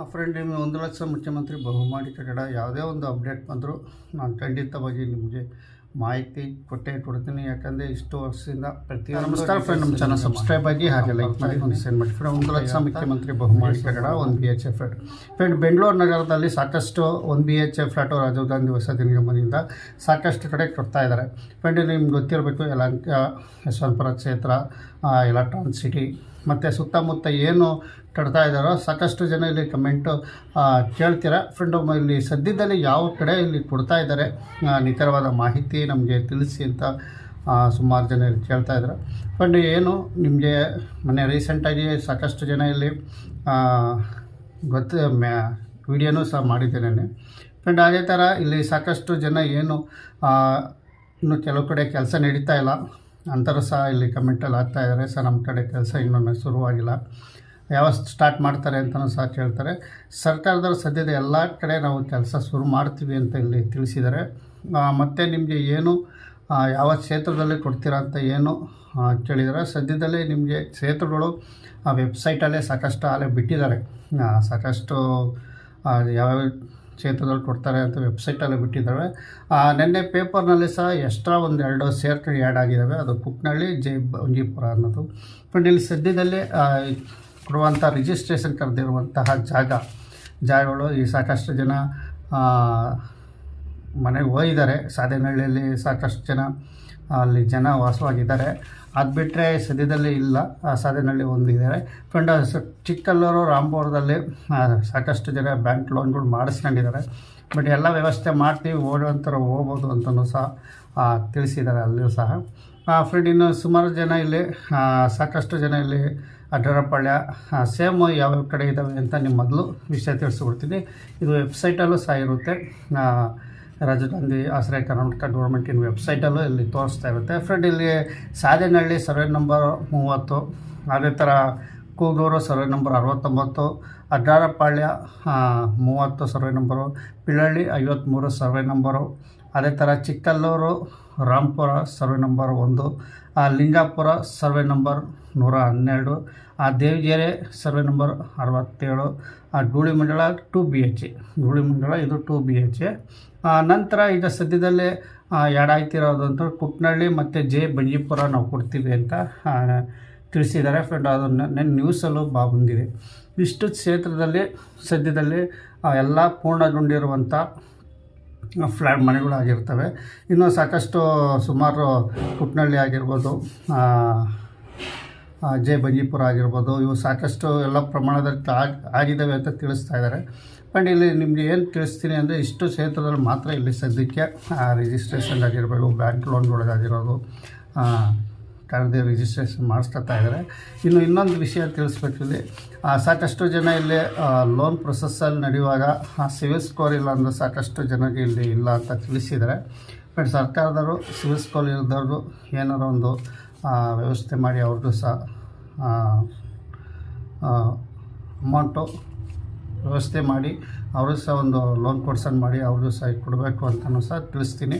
ಆ ಫ್ರೆಂಡ್ ನಿಮಗೆ ಒಂದು ಲಕ್ಷ ಮುಖ್ಯಮಂತ್ರಿ ಬಹುಮಾಡಿ ಕಟ್ಟಡ ಯಾವುದೇ ಒಂದು ಅಪ್ಡೇಟ್ ಬಂದರೂ ನಾನು ಖಂಡಿತವಾಗಿ ನಿಮಗೆ ಮಾಹಿತಿ ಕೊಟ್ಟೇ ಕೊಡ್ತೀನಿ. ಯಾಕಂದರೆ ಇಷ್ಟು ವರ್ಷದಿಂದ ಪ್ರತಿ ನಮಸ್ಕಾರ ಫ್ರೆಂಡ್ ನಮ್ಮ ಚಾನಲ್ ಸಬ್ಸ್ಕ್ರೈಬ್ ಆಗಿ ಹಾಗೆ ಲೈಕ್ ಮಾಡಿ ಒಂದು ಸೆಂಡ್ ಮಾಡಿ. ಫ್ರೆಂಡ್ ಒಂದು ಲಕ್ಷ ಮುಖ್ಯಮಂತ್ರಿ ಬಹುಮಾಡಿ ಕಟ್ಟಡ ಒಂದು B H F flat friend Bengaluru ನಗರದಲ್ಲಿ ಸಾಕಷ್ಟು ಒಂದು B H F flat Rajiv Gandhi ವಸತಿ ನಿಗಮದಿಂದ ಸಾಕಷ್ಟು ಕಡೆ ಕೊಡ್ತಾ ಇದ್ದಾರೆ. ಫ್ರೆಂಡ್ ನಿಮ್ಗೆ ಗೊತ್ತಿರಬೇಕು ಯಲಹಂಕ ಯಶವಂತಪುರ ಕ್ಷೇತ್ರ ಎಲೆಕ್ಟ್ರಾನ್ ಸಿಟಿ ಮತ್ತು ಸುತ್ತಮುತ್ತ ಏನು ತಡ್ತಾ ಇದ್ದಾರೋ ಸಾಕಷ್ಟು ಜನ ಇಲ್ಲಿ ಕಮೆಂಟು ಕೇಳ್ತೀರಾ. ಫ್ರೆಂಡು ಇಲ್ಲಿ ಸದ್ಯದಲ್ಲಿ ಯಾವ ಕಡೆ ಇಲ್ಲಿ ಕೊಡ್ತಾ ಇದ್ದಾರೆ ನಿಖರವಾದ ಮಾಹಿತಿ ನಮಗೆ ತಿಳಿಸಿ ಅಂತ ಸುಮಾರು ಜನ ಇಲ್ಲಿ ಕೇಳ್ತಾ ಇದ್ದಾರೆ. ಫ್ರೆಂಡ್ ಏನು ನಿಮಗೆ ಮೊನ್ನೆ ರೀಸೆಂಟಾಗಿ ಸಾಕಷ್ಟು ಜನ ಇಲ್ಲಿ ಗೊತ್ತು, ಮ್ಯಾ ವಿಡಿಯೋನೂ ಸಹ ಮಾಡಿದ್ದೇನೆ ಫ್ರೆಂಡ್ ಅದೇ ಥರ ಇಲ್ಲಿ ಸಾಕಷ್ಟು ಜನ ಏನು ಇನ್ನು ಕೆಲವು ಕಡೆ ಕೆಲಸ ನಡೀತಾ ಇಲ್ಲ. ಅಂಥವ್ರು ಸಹ ಇಲ್ಲಿ ಕಮೆಂಟಲ್ಲಿ ಇದ್ದಾರೆ. ಸರ್ ನಮ್ಮ ಕಡೆ ಕೆಲಸ ಇನ್ನೊಮ್ಮೆ ಶುರುವಾಗಿಲ್ಲ. ಯಾವಾಗ ಸ್ಟಾರ್ಟ್ ಮಾಡ್ತಾರೆ ಅಂತಲೂ ಸಹ ಕೇಳ್ತಾರೆ. ಸರ್ಕಾರದವ್ರು ಸದ್ಯದ ಎಲ್ಲ ಕಡೆ ನಾವು ಕೆಲಸ ಶುರು ಮಾಡ್ತೀವಿ ಅಂತ ಇಲ್ಲಿ ತಿಳಿಸಿದ್ದಾರೆ. ಮತ್ತು ನಿಮಗೆ ಏನು ಯಾವ ಕ್ಷೇತ್ರದಲ್ಲಿ ಕೊಡ್ತೀರಾ ಅಂತ ಏನು ಕೇಳಿದರೆ ಸದ್ಯದಲ್ಲೇ ನಿಮಗೆ ಕ್ಷೇತ್ರಗಳು, ಆ ವೆಬ್ಸೈಟಲ್ಲೇ ಸಾಕಷ್ಟು ಅಲ್ಲೇ ಬಿಟ್ಟಿದ್ದಾರೆ. ಸಾಕಷ್ಟು ಯಾವ ಕ್ಷೇತ್ರದಲ್ಲಿ ಕೊಡ್ತಾರೆ ಅಂತ ವೆಬ್ಸೈಟಲ್ಲಿ ಬಿಟ್ಟಿದ್ದಾವೆ. ನಿನ್ನೆ ಪೇಪರ್ನಲ್ಲಿ ಸಹ ಎಕ್ಸ್ಟ್ರಾ ಒಂದು ಎರಡು ಸೇರ್ಗಳು ಆ್ಯಡ್ ಆಗಿದ್ದಾವೆ ಅದು ಕುಕ್ನಳ್ಳಿ ಜೈ ಬಂಜೀಪುರ ಅನ್ನೋದು. ಫ್ರೆಂಡ್ ಇಲ್ಲಿ ಸದ್ಯದಲ್ಲೇ ಕೊಡುವಂಥ ರಿಜಿಸ್ಟ್ರೇಷನ್ ಕರೆದಿರುವಂತಹ ಜಾಗ, ಜಾಗಗಳು ಈ ಸಾಕಷ್ಟು ಜನ ಮನೆಗೆ ಹೋಗಿದ್ದಾರೆ. ಸಾಧನಹಳ್ಳಿಯಲ್ಲಿ ಸಾಕಷ್ಟು ಜನ, ಅಲ್ಲಿ ಜನ ವಾಸವಾಗಿದ್ದಾರೆ. ಅದು ಬಿಟ್ಟರೆ ಸದ್ಯದಲ್ಲಿ ಇಲ್ಲ. ಆ ಒಂದಿದ್ದಾರೆ ಫ್ರೆಂಡ್ ಚಿಕ್ಕಲ್ಲೂರು ರಾಮಪುರದಲ್ಲಿ ಸಾಕಷ್ಟು ಜನ ಬ್ಯಾಂಕ್ ಲೋನ್ಗಳು ಮಾಡಿಸ್ಕೊಂಡಿದ್ದಾರೆ. ಬಟ್ ಎಲ್ಲ ವ್ಯವಸ್ಥೆ ಮಾಡ್ತೀವಿ ಓಡುವಂಥರ ಹೋಗ್ಬೋದು ಅಂತಲೂ ಸಹ ತಿಳಿಸಿದ್ದಾರೆ ಅಲ್ಲಿಯೂ ಸಹ. ಫ್ರೆಂಡ್, ಇನ್ನು ಸುಮಾರು ಜನ ಇಲ್ಲಿ ಸಾಕಷ್ಟು ಜನ ಇಲ್ಲಿ ಅಡ್ಡರಪಾಳ್ಯ ಸೇಮ್ ಯಾವ್ಯಾವ ಕಡೆ ಇದ್ದಾವೆ ಅಂತ ನಿಮ್ಮ ಮೊದಲು ವಿಷಯ ತಿಳಿಸ್ಕೊಡ್ತೀನಿ. ಇದು ವೆಬ್ಸೈಟಲ್ಲೂ ಸಹ ಇರುತ್ತೆ. ರಾಜೀವ್ ಗಾಂಧಿ ಆಶ್ರಯ ಕರ್ನಾಟಕ ಗೌರ್ಮೆಂಟಿನ ವೆಬ್ಸೈಟಲ್ಲೂ ಇಲ್ಲಿ ತೋರಿಸ್ತಾ ಇರುತ್ತೆ. ಫ್ರೆಂಡ್ ಇಲ್ಲಿ ಸಾದೇನಹಳ್ಳಿ ಸರ್ವೆ ನಂಬರ್ ಮೂವತ್ತು, ಅದೇ ಥರ ಕೂಗೂರು ಸರ್ವೆ ನಂಬರ್ ಅರವತ್ತೊಂಬತ್ತು ಅಡ್ಡಾರಪಾಳ್ಯ ಮೂವತ್ತು ಸರ್ವೆ ನಂಬರು ಪಿಳ್ಳಳ್ಳಿ ಐವತ್ತ್ಮೂರು ಸರ್ವೆ ನಂಬರು ಅದೇ ಥರ ಚಿಕ್ಕಲ್ಲೂರು, ರಾಂಪುರ ಸರ್ವೆ ನಂಬರ್ ಒಂದು ಆ, ಲಿಂಗಾಪುರ ಸರ್ವೆ ನಂಬರ್ ನೂರ ಹನ್ನೆರಡು ಆ ದೇವಗೆರೆ ಸರ್ವೆ ನಂಬರ್ ಅರವತ್ತೇಳು ಆ ಧೂಳಿಮಂಡಲ ಟು ಬಿ ಎಚ್ ಎ. ಧೂಳಿಮಂಡಲ ಇದು ಟು ಬಿ ಎಚ್ ಎ. ನಂತರ ಈಗ ಸದ್ಯದಲ್ಲೇ ಎಡಾಯ್ತಿರೋದು ಅಂತ ಕುಟ್ನಳ್ಳಿ ಮತ್ತು ಜೆ ಬಂಜೀಪುರ ನಾವು ಕೊಡ್ತೀವಿ ಅಂತ ತಿಳಿಸಿದ್ದಾರೆ. ಫ್ರೆಂಡ್ ಅದನ್ನು ನನ್ನ ನ್ಯೂಸಲ್ಲೂ ಬಾ ಬಂದಿದೆ ಇಷ್ಟು ಕ್ಷೇತ್ರದಲ್ಲಿ ಸದ್ಯದಲ್ಲಿ ಎಲ್ಲ ಪೂರ್ಣಗೊಂಡಿರುವಂಥ ಫ್ಲ್ಯಾಟ್ ಮನೆಗಳಾಗಿರ್ತವೆ ಇನ್ನು ಸಾಕಷ್ಟು ಸುಮಾರು ಕುಟ್ನಳ್ಳಿ ಆಗಿರ್ಬೋದು ಜೆ ಬಂಜೀಪುರ ಆಗಿರ್ಬೋದು, ಇವು ಸಾಕಷ್ಟು ಎಲ್ಲ ಪ್ರಮಾಣದಲ್ಲಿ ಆಗಿ ಆಗಿದ್ದಾವೆ ಅಂತ ತಿಳಿಸ್ತಾ ಇದ್ದಾರೆ. ಬಟ್ ಇಲ್ಲಿ ನಿಮಗೆ ಏನು ತಿಳಿಸ್ತೀನಿ ಅಂದರೆ ಇಷ್ಟು ಕ್ಷೇತ್ರದಲ್ಲಿ ಮಾತ್ರ ಇಲ್ಲಿ ಸದ್ಯಕ್ಕೆ ರಿಜಿಸ್ಟ್ರೇಷನ್ ಆಗಿರ್ಬೋದು ಬ್ಯಾಂಕ್ ಲೋನ್ಗಳಿಗಾಗಿರೋದು ಕರೆದು ರಿಜಿಸ್ಟ್ರೇಷನ್ ಮಾಡಿಸ್ಕೊತಾ ಇದ್ದಾರೆ ಇನ್ನು ಇನ್ನೊಂದು ವಿಷಯ ತಿಳಿಸ್ಬೇಕು ಇಲ್ಲಿ. ಸಾಕಷ್ಟು ಜನ ಇಲ್ಲಿ ಲೋನ್ ಪ್ರೊಸೆಸ್ಸಲ್ಲಿ ನಡೆಯುವಾಗ ಸಿವಿಲ್ ಸ್ಕೋರ್ ಇಲ್ಲ ಅಂದರೆ ಸಾಕಷ್ಟು ಜನಕ್ಕೆ ಇಲ್ಲಿ ಇಲ್ಲ ಅಂತ ತಿಳಿಸಿದ್ದಾರೆ ಬಟ್ ಸರ್ಕಾರದವರು ಸಿವಿಲ್ ಸ್ಕೋರ್ ಇಲ್ಲದವರು ಏನಾರು ಒಂದು ವ್ಯವಸ್ಥೆ ಮಾಡಿ ಅವ್ರಿಗೂ ಸಹ ಅಮೌಂಟು ವ್ಯವಸ್ಥೆ ಮಾಡಿ, ಅವರು ಸಹ ಒಂದು ಲೋನ್ ಕೊಡ್ಸನ್ ಮಾಡಿ ಅವ್ರಿಗೂ ಸಹ ಕೊಡಬೇಕು ಅಂತಲೂ ಸಹ ತಿಳಿಸ್ತೀನಿ.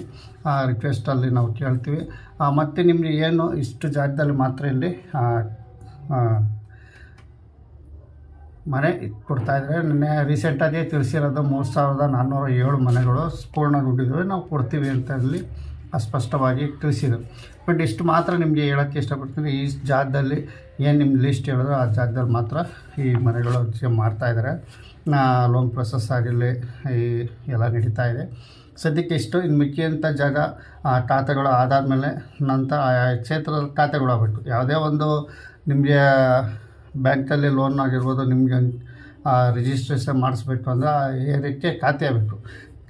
ಆ ರಿಕ್ವೆಸ್ಟಲ್ಲಿ ನಾವು ಕೇಳ್ತೀವಿ. ಮತ್ತು ನಿಮಗೆ ಏನು ಇಷ್ಟು ಜಾಗದಲ್ಲಿ ಮಾತ್ರ ಇಲ್ಲಿ ಮನೆ ಕೊಡ್ತಾ ಇದ್ದರೆ ನಿನ್ನೆ ರೀಸೆಂಟಾಗಿ ತಿಳಿಸಿರೋದು ಮೂರು ಸಾವಿರದ ನಾನ್ನೂರ ಏಳು ಮನೆಗಳು ಪೂರ್ಣಗೊಂಡಿದ್ದಾವೆ. ನಾವು ಕೊಡ್ತೀವಿ ಅಂತ ಅಲ್ಲಿ ಸ್ಪಷ್ಟವಾಗಿ ತಿಳಿಸಿದರು. ಬಟ್ ಇಷ್ಟು ಮಾತ್ರ ನಿಮಗೆ ಹೇಳೋಕ್ಕೆ ಇಷ್ಟಪಡ್ತೀನಿ. ಈ ಜಾಗದಲ್ಲಿ ಏನು ನಿಮ್ಮ ಲಿಸ್ಟ್ ಹೇಳಿದ್ರು ಆ ಜಾಗದಲ್ಲಿ ಮಾತ್ರ ಈ ಮನೆಗಳು ಮಾಡ್ತಾಯಿದ್ದಾರೆ ಲೋನ್ ಪ್ರೊಸೆಸ್ ಆಗಿರಲಿ ಈ ಎಲ್ಲ ನಡೀತಾ ಇದೆ. ಸದ್ಯಕ್ಕೆ ಇಷ್ಟು. ಇನ್ನು ಮಿಕ್ಕಿದಂಥ ಜಾಗ ಆ, ಖಾತೆಗಳು ಆದಾದಮೇಲೆ ನಂತರ ಆ ಕ್ಷೇತ್ರದ ಖಾತೆಗಳು ಆಗಬೇಕು ಯಾವುದೇ ಒಂದು ನಿಮಗೆ ಬ್ಯಾಂಕಲ್ಲಿ ಲೋನ್ ಆಗಿರ್ಬೋದು ನಿಮಗೆ ರಿಜಿಸ್ಟ್ರೇಷನ್ ಮಾಡಿಸ್ಬೇಕು ಅಂದರೆ ಆ ಏರಿಯಕ್ಕೆ ಖಾತೆ ಆಗಬೇಕು.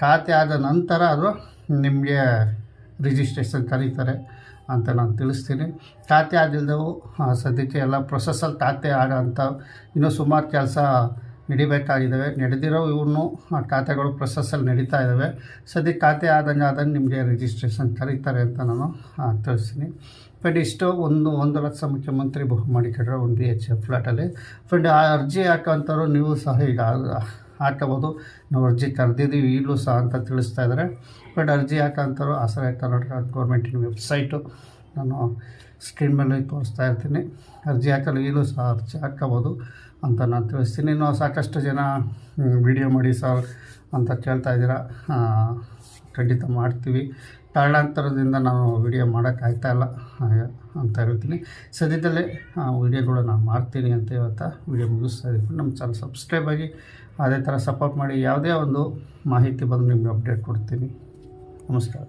ಖಾತೆ ಆದ ನಂತರ ಅದು ನಿಮಗೆ ರಿಜಿಸ್ಟ್ರೇಷನ್ ಕರೀತಾರೆ ಅಂತ ನಾನು ತಿಳಿಸ್ತೀನಿ. ಖಾತೆ ಆಗಿಲ್ದವು ಸದ್ಯಕ್ಕೆ ಎಲ್ಲ ಪ್ರೊಸೆಸ್ಸಲ್ಲಿ ಖಾತೆ ಆಡೋ ಅಂಥ ಇನ್ನೂ ಸುಮಾರು ಕೆಲಸ ನಡಿಬೇಕಾಗಿದ್ದಾವೆ ನಡೆದಿರೋ ಇವನು ಆ ಖಾತೆಗಳು ಪ್ರೊಸೆಸಲ್ಲಿ ನಡೀತಾ ಇದ್ದಾವೆ ಸದ್ಯಕ್ಕೆ ಖಾತೆ ಆದಂಗೆ ಆದಂಗೆ ನಿಮಗೆ ರಿಜಿಸ್ಟ್ರೇಷನ್ ಕರೀತಾರೆ ಅಂತ ನಾನು ತಿಳಿಸ್ತೀನಿ. ಫ್ರೆಂಡ್ ಇಷ್ಟು ಒಂದು ಒಂದು ಲಕ್ಷ ಮುಖ್ಯಮಂತ್ರಿ ಬಹುಮಾಡಿ ಕಟ್ಟಡ ಒಂದು ಬಿ ಎಚ್ ಎಫ್ ಫ್ಲಾಟಲ್ಲಿ ಫ್ರೆಂಡ್ ಆ ಅರ್ಜಿ ಹಾಕೋಂಥವ್ರು ನೀವು ಸಹ ಈಗ ಹಾಕೋಬೋದು ನಾವು ಅರ್ಜಿ ಕರೆದಿದ್ದೀವಿ, ಈಗಲೂ ಸಹ ಅಂತ ತಿಳಿಸ್ತಾ ಇದ್ದಾರೆ. ಬಟ್ ಅರ್ಜಿ ಹಾಕೋಂಥವ್ರು ಆಸರೆ ಕರ್ನಾಟಕ ಗೌರ್ಮೆಂಟಿನ ವೆಬ್ಸೈಟು ನಾನು ಸ್ಕ್ರೀನ್ ಮೇಲೆ ತೋರಿಸ್ತಾ ಇರ್ತೀನಿ. ಅರ್ಜಿ ಹಾಕಲು ಈಗಲೂ ಸಹ ಅರ್ಜಿ ಹಾಕ್ಕೋಬೋದು ಅಂತ ನಾನು ತಿಳಿಸ್ತೀನಿ. ಇನ್ನು ಸಾಕಷ್ಟು ಜನ ವಿಡಿಯೋ ಮಾಡಿ ಸರ್ ಅಂತ ಕೇಳ್ತಾ ಇದ್ದೀರಾ. ಖಂಡಿತ ಮಾಡ್ತೀವಿ. ಕಾರಣಾಂತರದಿಂದ ನಾನು ವಿಡಿಯೋ ಮಾಡೋಕ್ಕಾಗ್ತಾ ಇಲ್ಲ. ಅಂತ ಹೇಳ್ತೀನಿ. ಸದ್ಯದಲ್ಲೇ ವಿಡಿಯೋಗಳು ನಾನು ಮಾಡ್ತೀನಿ ಅಂತ ಇವತ್ತು ವಿಡಿಯೋ ಮುಗಿಸ್ತಾ ಇದ್ದೀನಿ. ನಮ್ಮ ಚಾನಲ್ ಸಬ್ಸ್ಕ್ರೈಬ್ ಆಗಿ, ಅದೇ ಥರ ಸಪೋರ್ಟ್ ಮಾಡಿ, ಯಾವುದೇ ಒಂದು ಮಾಹಿತಿ ಬಂದು ನಿಮಗೆ ಅಪ್ಡೇಟ್ ಕೊಡ್ತೀನಿ. ನಮಸ್ಕಾರ.